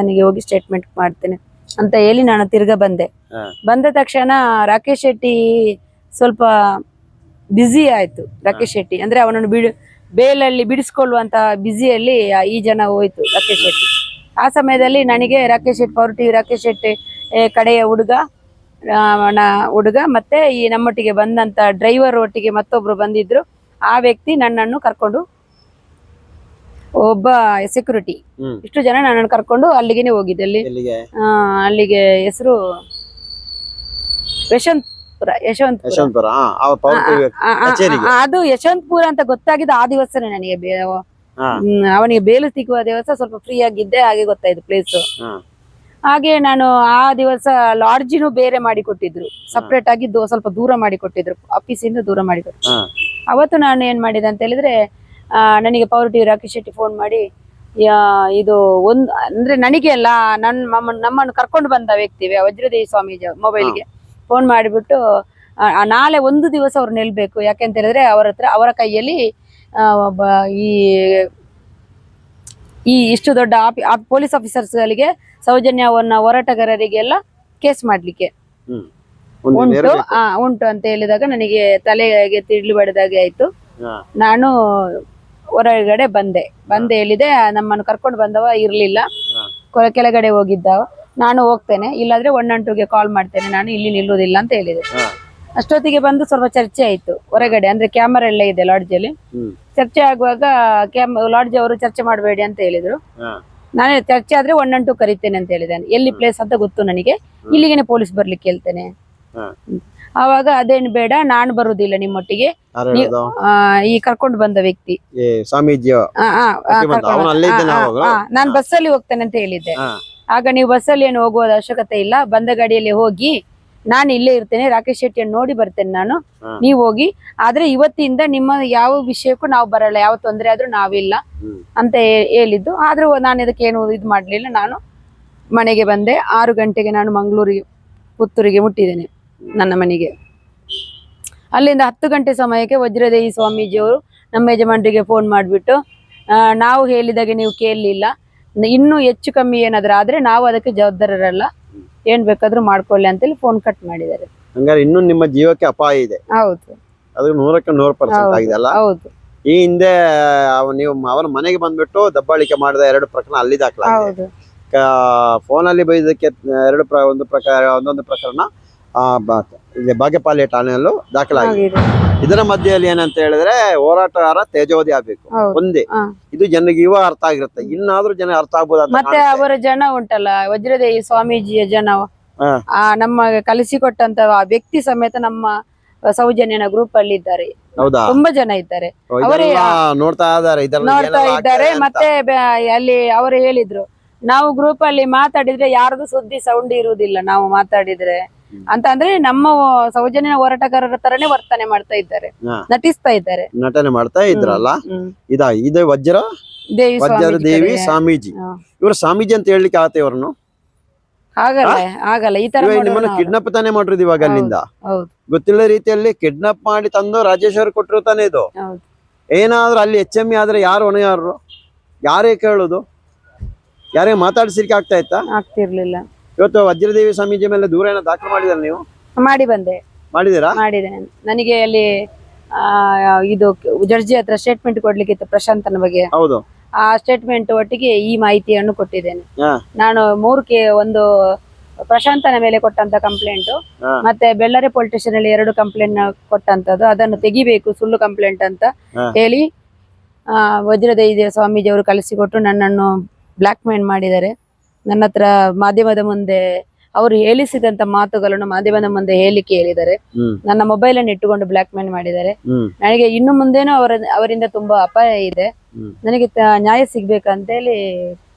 ನನಗೆ ಹೋಗಿ ಸ್ಟೇಟ್ಮೆಂಟ್ ಮಾಡ್ತೇನೆ ಅಂತ ಹೇಳಿ ನಾನು ತಿರ್ಗ ಬಂದೆ. ಬಂದ ತಕ್ಷಣ ರಾಕೇಶ್ ಶೆಟ್ಟಿ ಸ್ವಲ್ಪ ಬ್ಯುಸಿ ಆಯ್ತು. ರಾಕೇಶ್ ಶೆಟ್ಟಿ ಅಂದ್ರೆ ಅವನನ್ನು ಬಿಡ್ ಬೇಲಲ್ಲಿ ಬಿಡಿಸ್ಕೊಳ್ಳುವಂತ ಬ್ಯುಸಿಯಲ್ಲಿ ಈ ಜನ ಹೋಯ್ತು ರಾಕೇಶ್ ಶೆಟ್ಟಿ. ಆ ಸಮಯದಲ್ಲಿ ನನಗೆ ರಾಕೇಶ್ ಶೆಟ್ಟಿ ಪೌರ್ಟಿ ರಾಕೇಶ್ ಶೆಟ್ಟಿ ಕಡೆಯ ಹುಡುಗ ಹುಡುಗ ಮತ್ತೆ ಈ ನಮ್ಮೊಟ್ಟಿಗೆ ಬಂದಂತ ಡ್ರೈವರ್ ಒಟ್ಟಿಗೆ ಮತ್ತೊಬ್ರು ಬಂದಿದ್ರು. ಆ ವ್ಯಕ್ತಿ ನನ್ನನ್ನು ಕರ್ಕೊಂಡು ಒಬ್ಬ ಸೆಕ್ಯೂರಿಟಿ ಇಷ್ಟು ಜನ ನನ್ನ ಕರ್ಕೊಂಡು ಅಲ್ಲಿಗೆನೆ ಹೋಗಿದ್ದೆ. ಅಲ್ಲಿ ಅಲ್ಲಿಗೆ ಹೆಸರು ಯಶವಂತಪುರ ಯಶವಂತಪುರ. ಅದು ಯಶವಂತಪುರ ಅಂತ ಗೊತ್ತಾಗಿದ್ದ ಆ ದಿವಸನೇ ನನಗೆ ಅವನಿಗೆ ಬೇಲು ಸಿಗುವ ದಿವಸ ಸ್ವಲ್ಪ ಫ್ರೀ ಆಗಿದ್ದೆ ಹಾಗೆ ಗೊತ್ತಾಯ್ತು ಪ್ಲೇಸ್ ಹಾಗೆ ನಾನು ಆ ದಿವಸ ಲಾಡ್ಜಿನೂ ಬೇರೆ ಮಾಡಿ ಕೊಟ್ಟಿದ್ರು. ಸಪ್ರೇಟ್ ಆಗಿ ಸ್ವಲ್ಪ ದೂರ ಮಾಡಿ ಕೊಟ್ಟಿದ್ರು ಆಫೀಸಿಂದ ದೂರ ಮಾಡಿ ಕೊಟ್ಟಿದ್ರು ಅವತ್ತು ನಾನು ಏನ್ ಮಾಡಿದೆ ಅಂತ ಹೇಳಿದ್ರೆ ನನಗೆ power T Rakesh Shetty phone ಮಾಡಿ ಇದು ಒಂದು ಅಂದ್ರೆ ನನಗೆ ಅಲ್ಲ ನನ್ನ ನಮ್ಮನ್ನು ಕರ್ಕೊಂಡು ಬಂದ ವ್ಯಕ್ತಿ ವಜ್ರದೇವಿ ಸ್ವಾಮೀಜಿ ಮೊಬೈಲ್ಗೆ ಫೋನ್ ಮಾಡಿಬಿಟ್ಟು ನಾಳೆ ಒಂದು ದಿವಸ ಅವ್ರು ನಿಲ್ಬೇಕು. ಯಾಕೆಂತ ಹೇಳಿದ್ರೆ ಅವರ ಹತ್ರ ಅವರ ಕೈಯಲ್ಲಿ ಈ ಈ ಇಷ್ಟು ದೊಡ್ಡ ಆಫಿ ಪೊಲೀಸ್ ಆಫೀಸರ್ಸ್ಗಳಿಗೆ ಸೌಜನ್ಯವನ್ನ ಹೋರಾಟಗಾರರಿಗೆಲ್ಲ ಕೇಸ್ ಮಾಡ್ಲಿಕ್ಕೆ. ಉಂಟು. ಉಂಟು ಅಂತ ಹೇಳಿದಾಗ ನನಗೆ ತಲೆಗೆ ತಿರ್ಲಿ ಬಡದಾಗೆ ಆಯ್ತು. ನಾನು ಹೊರಗಡೆ ಬಂದೆ. ಬಂದೆ ಹೇಳಿದೆ ನಮ್ಮನ್ನು ಕರ್ಕೊಂಡು ಬಂದವ ಇರ್ಲಿಲ್ಲ. ಕೆಳಗಡೆ ಹೋಗಿದ್ದ ನಾನು ಹೋಗ್ತೇನೆ ಇಲ್ಲಾದ್ರೆ ಒನ್ ಒನ್ ಟೂಗೆ ಕಾಲ್ ಮಾಡ್ತೇನೆ. ನಾನು ಇಲ್ಲಿ ನಿಲ್ಲುವುದಿಲ್ಲ ಅಂತ ಹೇಳಿದೆ. ಅಷ್ಟೊತ್ತಿಗೆ ಬಂದು ಸ್ವಲ್ಪ ಚರ್ಚೆ ಆಯ್ತು ಹೊರಗಡೆ ಅಂದ್ರೆ ಕ್ಯಾಮರಾ ಎಲ್ಲ ಇದೆ ಲಾಡ್ಜ್ ಅಲ್ಲಿ. ಚರ್ಚೆ ಆಗುವಾಗ ಕ್ಯಾಮ್ ಲಾಡ್ಜ್ ಅವರು ಚರ್ಚೆ ಮಾಡಬೇಡಿ ಅಂತ ಹೇಳಿದ್ರು. ನಾನೇ ನಾನು ಚರ್ಚೆ ಆದ್ರೆ ಒನ್ ಒನ್ ಟೂ ಕರಿತೇನೆ ಅಂತ ಹೇಳಿದೆ. ಎಲ್ಲಿ ಪ್ಲೇಸ್ ಅಂತ ಗೊತ್ತು ನನಗೆ. ಇಲ್ಲಿಗೆನೆ ಪೊಲೀಸ್ ಬರ್ಲಿಕ್ಕೆ ಹೇಳ್ತೇನೆ. ಹಾ ಆವಾಗ ಅದೇನು ಬೇಡ ನಾನು ಬರುದಿಲ್ಲ ನಿಮ್ಮೊಟ್ಟಿಗೆ. ಈ ಕರ್ಕೊಂಡು ಬಂದ ವ್ಯಕ್ತಿ. ನಾನ್ ಸ್ವಾಮೀಜಿ ನಾನ್ ಬಸ್ಸಲ್ಲಿ ಹೋಗ್ತೇನೆ ಅಂತ ಹೇಳಿದ್ದೆ. ಆಗ ನೀವು ಬಸ್ಸಲ್ಲಿ ಏನು ಹೋಗುವ ಅವಶ್ಯಕತೆ ಇಲ್ಲ. ಬಂದ ಗಾಡಿಯಲ್ಲಿ ಹೋಗಿ ನಾನು ಇಲ್ಲೇ ಇರ್ತೇನೆ ರಾಕೇಶ್ ಶೆಟ್ಟಿಯನ್ನು ನೋಡಿ ಬರ್ತೇನೆ ನಾನು. ನೀವ್ ನೀವು ಹೋಗಿ ಆದ್ರೆ ಇವತ್ತಿಂದ ನಿಮ್ಮ ಯಾವ ವಿಷಯಕ್ಕೂ ನಾವು ಬರಲ್ಲ. ಯಾವ ತೊಂದರೆ ಆದ್ರೂ ನಾವಿಲ್ಲ ಅಂತ ಹೇಳಿದ್ದು. ಆದ್ರೂ ನಾನು ಇದಕ್ಕೆ ಏನು ಇದು ಮಾಡ್ಲಿಲ್ಲ. ನಾನು ಮನೆಗೆ ಬಂದೆ. ಆರು ಗಂಟೆಗೆ ನಾನು ಮಂಗಳೂರಿಗೆ ಪುತ್ತೂರಿಗೆ ಮುಟ್ಟಿದ್ದೇನೆ. ನನ್ನ ಮನೆಗೆ. ಅಲ್ಲಿಂದ ಹತ್ತು ಗಂಟೆ ಸಮಯಕ್ಕೆ ವಜ್ರದೇವಿ ಸ್ವಾಮೀಜಿಯವರು ನಮ್ಮ ಯಜಮಾನರಿಗೆ ಫೋನ್ ಮಾಡಿಬಿಟ್ಟು ನಾವು ಹೇಳಿದಾಗೆ ನೀವು ಕೇಳಲಿಲ್ಲ. ಇನ್ನೂ ಹೆಚ್ಚು ಕಮ್ಮಿ ಏನಾದರೂ ಆದರೆ ನಾವು ಅದಕ್ಕೆ ಜವಾಬ್ದಾರರಲ್ಲ. ಏನು ಬೇಕಾದರೂ ಮಾಡ್ಕೊಳ್ಳಿ ಅಂತೇಳಿ ಫೋನ್ ಕಟ್ ಮಾಡಿದ್ದಾರೆ. ಹಂಗಾರೆ ಇನ್ನು ನಿಮ್ಮ ಜೀವಕ್ಕೆ ಅಪಾಯ ಇದೆ. ಹೌದು. ಅದು ನೂರಕ್ಕೆ ನೂರು ಪರ್ಸೆಂಟ್. ಆಗಿದೆ ಅಲ್ಲ? ಹೌದು. ಈ ಹಿಂದೆ ಅವ ನೀವು ಅವನ ಮನೆಗೆ ಬಂದ್ಬಿಟ್ಟು ದಬ್ಬಾಳಿಕೆ ಮಾಡಿದ ಎರಡು ಪ್ರಕರಣ ಅಲ್ಲಿ ದಾಖಲಾಗಿದೆ. ಫೋನಲ್ಲಿ ಬೈದಕ್ಕೆ ಎರಡು ಪ್ರ ಒಂದು ಪ್ರಕಾರ ಒಂದೊಂದು ಪ್ರಕರಣ ಇಲ್ಲಿ ಬಾಗೇಪಾಳ್ಯ ಠಾಣೆಯಲ್ಲೂ ದಾಖಲಾಗಿದೆ. ಇದರ ಮಧ್ಯೆಯಲ್ಲಿ ಏನಂತ ಹೇಳಿದ್ರೆ ಹೋರಾಟಗಾರ ತೇಜೋವಧಿ ಆಗ್ಬೇಕು. ಒಂದೇ. ಇದು ಜನರಿಗೆ ಇವಾಗ ಅರ್ಥ ಆಗಿರುತ್ತೆ. ಇನ್ನಾದ್ರೂ ಜನ ಅರ್ಥ ಆಗ್ಬೋದು ಮತ್ತೆ ಅವರ ಜನ ಉಂಟಲ್ಲ ವಜ್ರದೇವಿ ಸ್ವಾಮೀಜಿಯ ಜನ. ಆ ನಮ್ಮ ಕಲಿಸಿಕೊಟ್ಟಂತ ವ್ಯಕ್ತಿ ಸಮೇತ ನಮ್ಮ ಸೌಜನ್ಯನ ಗ್ರೂಪ್ ಅಲ್ಲಿ ಇದ್ದಾರೆ. ಹೌದಾ? ತುಂಬಾ ಜನ ಇದ್ದಾರೆ. ಅವರೇ- ನೋಡ್ತಾ ಇದ್ದಾರೆ. ಮತ್ತೆ ಅಲ್ಲಿ ಅವರು ಹೇಳಿದ್ರು ನಾವು ಗ್ರೂಪ್ ಅಲ್ಲಿ ಮಾತಾಡಿದ್ರೆ ಯಾರ್ದು ಸುದ್ದಿ ಸೌಂಡ್ ಇರುವುದಿಲ್ಲ. ನಾವು ಮಾತಾಡಿದ್ರೆ ಅಂತ ಅಂದ್ರೆ ನಮ್ಮ ಸೌಜನ್ಯ ಹೋರಾಟಗಾರರ ತರನೇ ವರ್ತನೆ ಮಾಡ್ತಾ ಇದ್ದಾರೆ. ನಟಿಸ್ತಾ ಇದ್ದಾರೆ. ನಟನೆ ಮಾಡ್ತಾ ಇದ್ರಲ್ಲ. ಇದಾ ಇದು ವಜ್ರ? ದೇವಿ ವಜ್ರ ಸ್ವಾಮೀಜಿ ದೇವಿ ಸ್ವಾಮೀಜಿ. ಇವರು ಸ್ವಾಮೀಜಿ ಅಂತ ಹೇಳಲಿಕ್ಕೆ ಆತ ಇವ್ರನ್ನು? ಆಗಲ್ಲ ಆಗಲ್ಲ ಈ ತರ ನಿಮ್ಮನ್ನ ಕಿಡ್ನಾಪ್ ತಾನೇ ಮಾಡಿರೋದು ಇವಾಗ ಅಲ್ಲಿಂದ? ಹೌದು ಗೊತ್ತಿಲ್ಲ ರೀತಿಯಲ್ಲಿ ಕಿಡ್ನಾಪ್ ಮಾಡಿ ತಂದು ರಾಜೇಶ್ವರ್ ಕೊಟ್ಟರು ತಾನೇ ಇದು? ಏನಾದ್ರೂ ಅಲ್ಲಿ ಎಚ್ ಎಂ ಆದ್ರೆ ಯಾರು ಹೊಣೆಯಾರರು ಯಾರೇ ಕೇಳೋದು? ಯಾರೇ ಮಾತಾಡ್ಸಿರ್ಕೆ ಆಗ್ತಾ ಇತ್ತಾ? ಆಗ್ತಿರ್ಲಿಲ್ಲ. ಇವತ್ತು ವಜ್ರದೇವಿ ಸ್ವಾಮೀಜಿ ಮೇಲೆ ದೂರ ಏನೋ ದಾಖಲು ಮಾಡಿದಾರೆ ನೀವು? ಮಾಡಿ ಬಂದೆ. ಮಾಡಿದೀರಾ ಮಾಡಿದೆ ನನಗೆ ಅಲ್ಲಿ ಆ, ಇದು ಜಡ್ಜಿ ಹತ್ರ ಸ್ಟೇಟ್ಮೆಂಟ್ ಕೊಡ್ಲಿಕ್ಕಿತ್ತು ಪ್ರಶಾಂತನ ಬಗ್ಗೆ. ಹೌದು. ಆ ಸ್ಟೇಟ್ಮೆಂಟ್ ಒಟ್ಟಿಗೆ ಈ ಮಾಹಿತಿಯನ್ನು ಕೊಟ್ಟಿದ್ದೇನೆ. ಹಾ. ನಾನು ಮೂರ್ಕೆ ಒಂದು ಪ್ರಶಾಂತನ ಮೇಲೆ ಕೊಟ್ಟಂತ ಕಂಪ್ಲೇಂಟ್ ಹಾ. ಮತ್ತೆ ಬೆಳ್ಳರೆ ಪೊಲೀಸ್ ಸ್ಟೇಷನ್ ಅಲ್ಲಿ ಎರಡು ಕಂಪ್ಲೇಂಟ್ ಕೊಟ್ಟಂತದ್ದು. ಅದನ್ನು ತೆಗಿಬೇಕು ಸುಳ್ಳು ಕಂಪ್ಲೇಂಟ್ ಅಂತ ಹಾ. ಹೇಳಿ ಆ, ವಜ್ರದೇವಿ ಸ್ವಾಮೀಜಿ ಅವರು ಕಳಿಸಿಕೊಟ್ಟು ನನ್ನನ್ನು ಬ್ಲಾಕ್ ಮೇಲ್ ಮಾಡಿದ್ದಾರೆ. ನನ್ನ ಹತ್ರ ಮಾಧ್ಯಮದ ಮುಂದೆ ಅವರು ಹೇಳಿಸಿದಂತ ಮಾತುಗಳನ್ನು ಮಾಧ್ಯಮದ ಮುಂದೆ ಹೇಳಿಕೆ ಹೇಳಿದ್ದಾರೆ. ನನ್ನ ಮೊಬೈಲ್ ಅನ್ನು ಇಟ್ಟುಕೊಂಡು ಬ್ಲಾಕ್ ಮೇಲ್ ಮಾಡಿದ್ದಾರೆ ನನಗೆ ಇನ್ನು ಮುಂದೇನೂ ಅವರ ಅವರಿಂದ ತುಂಬಾ ಅಪಾಯ ಇದೆ. ನನಗೆ ತ- ನ್ಯಾಯ ಸಿಗ್ಬೇಕಂತ ಹೇಳಿ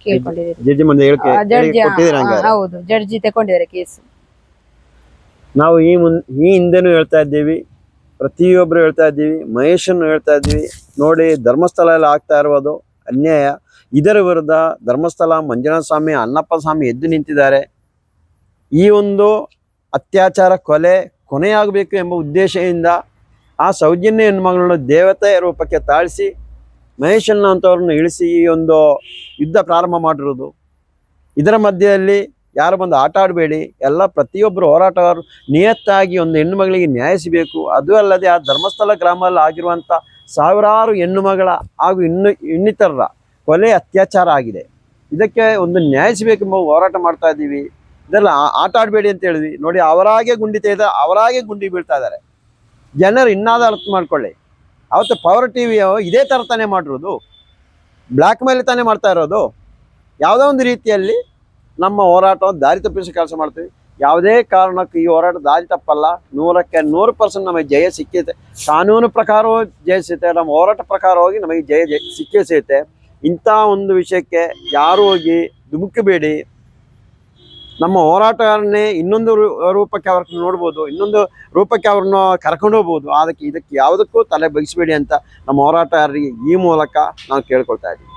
ಕೇಳ್ಕೊಂಡಿದ್ದೀನಿ. ಜಡ್ಜಿ ಮುಂದೆ ಹೇಳಿಕೆ ಆ, ಜಡ್ಜಿ ಆ, ಕೊಟ್ಟಿದ್ದೀರಾ ಆ, ಹೌದು ಜಡ್ಜಿ ತಗೊಂಡಿದ್ದಾರೆ ಕೇಸ್. ನಾವು ಈ ಮುನ್ ಈ ಹಿಂದೆನೂ ಹೇಳ್ತಾ ಇದ್ದೀವಿ ಪ್ರತಿಯೊಬ್ಬರು ಹೇಳ್ತಾ ಇದ್ದೀವಿ ಮಹೇಶನ್ನು ಹೇಳ್ತಾ ಇದ್ದೀವಿ. ನೋಡಿ ಧರ್ಮಸ್ಥಳ ಎಲ್ಲ ಆಗ್ತಾ ಇರುವುದು ಅನ್ಯಾಯ. ಇದರ ವಿರುದ್ಧ ಧರ್ಮಸ್ಥಳ ಮಂಜುನಾಥ ಸ್ವಾಮಿ ಅಣ್ಣಪ್ಪ ಸ್ವಾಮಿ ಎದ್ದು ನಿಂತಿದ್ದಾರೆ. ಈ ಒಂದು ಅತ್ಯಾಚಾರ ಕೊಲೆ ಕೊನೆಯಾಗಬೇಕು ಎಂಬ ಉದ್ದೇಶದಿಂದ ಆ ಸೌಜನ್ಯ ಹೆಣ್ಮಗಳನ್ನು ದೇವತೆಯ ರೂಪಕ್ಕೆ ತಾಳಿಸಿ ಮಹೇಶನ್ನ ಅಂತವ್ರನ್ನ ಇಳಿಸಿ ಈ ಒಂದು ಯುದ್ಧ ಪ್ರಾರಂಭ ಮಾಡಿರೋದು. ಇದರ ಮಧ್ಯದಲ್ಲಿ ಯಾರು ಬಂದು ಆಟ ಆಡಬೇಡಿ, ಎಲ್ಲ ಪ್ರತಿಯೊಬ್ಬರು ಹೋರಾಟಗಾರರು ನಿಯತ್ತಾಗಿ ಒಂದು ಹೆಣ್ಣು ಮಗಳಿಗೆ ನ್ಯಾಯ ಸಿಗಬೇಕು ಅದು ಅಲ್ಲದೆ ಆ ಧರ್ಮಸ್ಥಳ ಗ್ರಾಮದಲ್ಲಿ ಆಗಿರುವಂಥ ಸಾವಿರಾರು ಹೆಣ್ಣು ಮಗಳ ಹಾಗೂ ಇನ್ನು ಇನ್ನಿತರರ ಕೊಲೆ ಅತ್ಯಾಚಾರ ಆಗಿದೆ. ಇದಕ್ಕೆ ಒಂದು ನ್ಯಾಯ ಸಿಗಬೇಕೆಂಬ ಹೋರಾಟ ಮಾಡ್ತಾ ಇದ್ದೀವಿ. ಇದೆಲ್ಲ ಆಟ ಆಡಬೇಡಿ ಅಂತ ಹೇಳಿದ್ವಿ. ನೋಡಿ, ಅವರಾಗೆ ಗುಂಡಿ ತೆಗೆದ, ಅವರಾಗೆ ಗುಂಡಿ ಬೀಳ್ತಾ ಇದ್ದಾರೆ. ಜನರು ಇನ್ನಾದ ಅರ್ಥ ಮಾಡ್ಕೊಳ್ಳಿ. ಅವತ್ತು ಪವರ್ ಟಿ ವಿ ಇದೇ ಥರ ತಾನೇ ಮಾಡಿರೋದು. ಬ್ಲ್ಯಾಕ್ ಮೇಲೆ ತಾನೇ ಮಾಡ್ತಾ ಇರೋದು. ಯಾವುದೋ ಒಂದು ರೀತಿಯಲ್ಲಿ ನಮ್ಮ ಹೋರಾಟ ದಾರಿ ತಪ್ಪಿಸಿ ಕೆಲಸ ಮಾಡ್ತೀವಿ. ಯಾವುದೇ ಕಾರಣಕ್ಕೂ ಈ ಹೋರಾಟ ದಾರಿ ತಪ್ಪಲ್ಲ. ನೂರಕ್ಕೆ ನೂರು ಪರ್ಸೆಂಟ್ ನಮಗೆ ಜಯ ಸಿಕ್ಕಿದೆ. ಕಾನೂನು ಪ್ರಕಾರವೂ ಜಯ ಸಿಗುತ್ತೆ. ನಮ್ಮ ಹೋರಾಟ ಪ್ರಕಾರ ಹೋಗಿ ನಮಗೆ ಜಯ ಸಿಕ್ಕೇ ಸಿಗುತ್ತೆ. ಇಂಥ ಒಂದು ವಿಷಯಕ್ಕೆ ಯಾರು ಹೋಗಿ ಧುಮುಕಬೇಡಿ. ನಮ್ಮ ಹೋರಾಟಗಾರನ್ನೇ ಇನ್ನೊಂದು ರೂಪಕ್ಕೆ ಅವ್ರನ್ನ ನೋಡ್ಬೋದು. ಇನ್ನೊಂದು ರೂಪಕ್ಕೆ ಅವ್ರನ್ನ ಕರ್ಕೊಂಡು ಹೋಗ್ಬೋದು. ಅದಕ್ಕೆ ಇದಕ್ಕೆ ಯಾವುದಕ್ಕೂ ತಲೆ ಬಗ್ಗಿಸಬೇಡಿ ಅಂತ ನಮ್ಮ ಹೋರಾಟಗಾರರಿಗೆ ಈ ಮೂಲಕ ನಾವು ಕೇಳ್ಕೊಳ್ತಾ ಇದ್ದೀವಿ